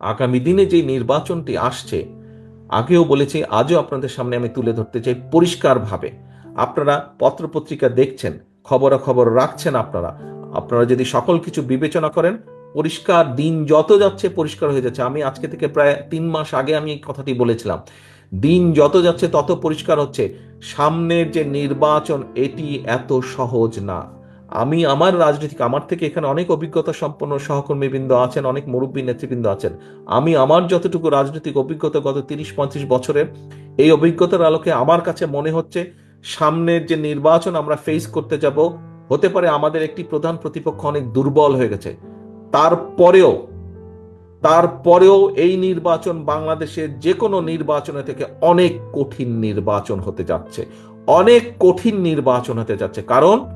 আগামী দিনে যে নির্বাচনটি আসছে, আগেও বলেছি, আজও আপনাদের সামনে আমি তুলে ধরতে চাই পরিষ্কারভাবে। আপনারা পত্রপত্রিকা দেখছেন, খবরাখবর রাখছেন আপনারা। আপনারা যদি সকল কিছু বিবেচনা করেন, পরিষ্কার দিন যত যাচ্ছে পরিষ্কার হয়ে যাচ্ছে। আমি আজকে থেকে প্রায় তিন মাস আগে আমি এই কথাটি বলেছিলাম। দিন যত যাচ্ছে তত পরিষ্কার হচ্ছে। সামনের যে নির্বাচন, এটি এত সহজ না। আমি আমার রাজনীতিক, আমার থেকে এখানে অনেক অভিজ্ঞতা সম্পন্ন সহকর্মীবৃন্দ আছেন, অনেক মুরব্বী নেতৃবৃন্দ আছেন। আমি আমার যতটুকু রাজনৈতিক অভিজ্ঞতা গত তিরিশ পঁয়ত্রিশ বছরে, এই অভিজ্ঞতার আলোকে আমার কাছে মনে হচ্ছে, সামনের যে নির্বাচন আমরা ফেস করতে যাব, হতে পারে আমাদের একটি প্রধান প্রতিপক্ষ অনেক দুর্বল হয়ে গেছে। তারপরেও তারপরেও এই নির্বাচন বাংলাদেশের যে কোনো নির্বাচনে থেকে অনেক কঠিন নির্বাচন হতে যাচ্ছে। অনেক কঠিন নির্বাচন হতে যাচ্ছে। কারণ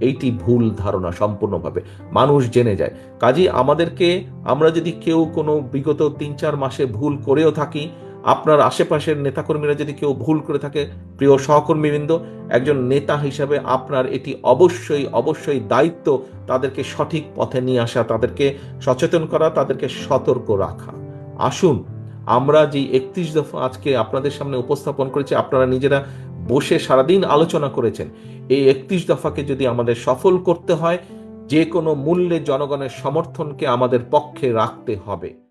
এইটি ভুল ধারণা সম্পূর্ণভাবে। মানুষ জেনে যায়। কাজেই আমাদেরকে আমরা যদি কেউ কোনো বিগত তিন চার মাসে ভুল করেও থাকি, আপনার আশেপাশের নেতাকর্মীরা যদি কেউ ভুল করে থাকে, প্রিয় সহকর্মীবৃন্দ, একজন নেতা হিসাবে আপনার এটি অবশ্যই অবশ্যই দায়িত্ব তাদেরকে সঠিক পথে নিয়ে আসা, তাদেরকে সচেতন করা, তাদেরকে সতর্ক রাখা। আসুন, আমরা যে একত্রিশ দফা আজকে আপনাদের সামনে উপস্থাপন করেছি, আপনারা নিজেরা বসে সারাদিন আলোচনা করেছেন। এই একত্রিশ দফাকে যদি আমাদের সফল করতে হয়, যে কোনো মূল্যে জনগণের সমর্থনকে আমাদের পক্ষে রাখতে হবে।